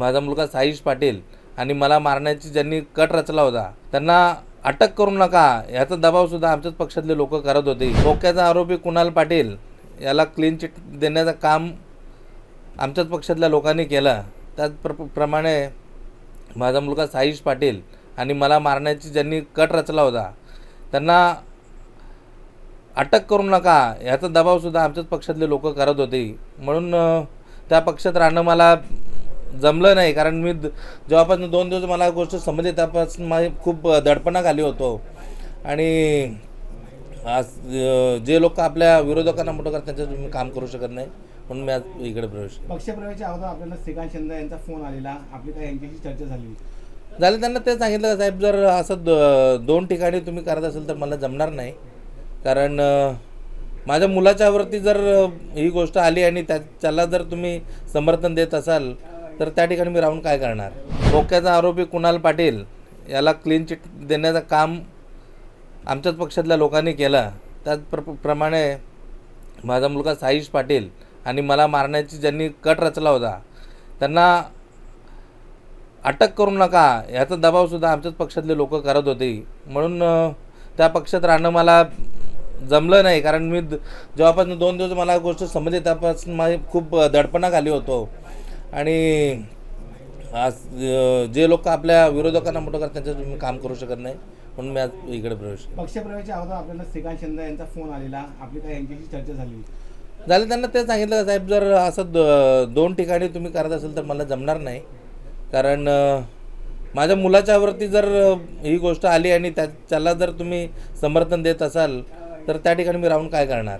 माझा मुलगा साईश पाटील आणि मला मारण्याची ज्यांनी कट रचला होता त्यांना अटक करू नका. याचा दबावसुद्धा आमच्याच पक्षातले लोक करत होते. बोक्याचा आरोपी कुणाल पाटील याला क्लीन चिट देण्याचं काम आमच्याच पक्षातल्या लोकांनी केलं. त्याच प्र प्रमाणे माझा मुलगा साईश पाटील आणि मला मारण्याची ज्यांनी कट रचला होता त्यांना अटक करू नका. याचा दबावसुद्धा आमच्याच पक्षातले लोक करत होते. म्हणून त्या पक्षात राहणं मला जमलं नाही कारण मी जेव्हापासून दोन दिवस मला गोष्ट समजली त्यापासून माझी खूप दडपणाक आली होतो. आणि आज जे लोक आपल्या विरोधकांना मोठं करतात त्यांच्यात मी काम करू शकत नाही म्हणून मी आज इकडे प्रवेश केला. पक्षप्रवेशाच्या अगोदर आपल्याला श्रीकांत शिंदे यांचा फोन आलेला. आपली काय यांच्याशी चर्चा झाली? झालं त्यांना ते सांगितलं साहेब जर असं द दोन ठिकाणी तुम्ही करत असेल तर मला जमणार नाही. कारण माझ्या मुलाच्यावरती जर ही गोष्ट आली आणि त्या त्याला जर तुम्ही समर्थन देत असाल तर त्या ठिकाणी मी राहून काय करणार? बोक्याचा आरोपी कुणाल पाटील याला क्लीन चिट देण्याचं काम आमच्याच पक्षातल्या लोकांनी केलं. त्याच प्र प्रमाणे माझा मुलगा साईश पाटील आणि मला मारण्याची ज्यांनी कट रचला होता त्यांना अटक करू नका. याचा दबावसुद्धा आमच्याच पक्षातले लोक करत होते. म्हणून त्या पक्षात राहणं मला जमलं नाही. कारण मी जेव्हापासून दोन दिवस मला गोष्ट समजली त्यापासून माझी खूप दडपणाक आली होतो. आणि आज जे लोक आपल्या विरोधकांना मोठं करतात त्यांच्यात मी काम करू शकत नाही म्हणून मी आज इकडे प्रवेश. पक्षप्रवेशाच्या अगोदर आपल्याला श्रीकांत शिंदे यांचा फोन आलेला. आपली काय यांच्याशी चर्चा झाली? झालं त्यांना ते सांगितलं साहेब जर असं द दोन ठिकाणी तुम्ही करत असेल तर मला जमणार नाही. कारण माझ्या मुलाच्यावरती जर ही गोष्ट आली आणि त्या त्याला जर तुम्ही समर्थन देत असाल तर त्या ठिकाणी मी राहून काय करणार?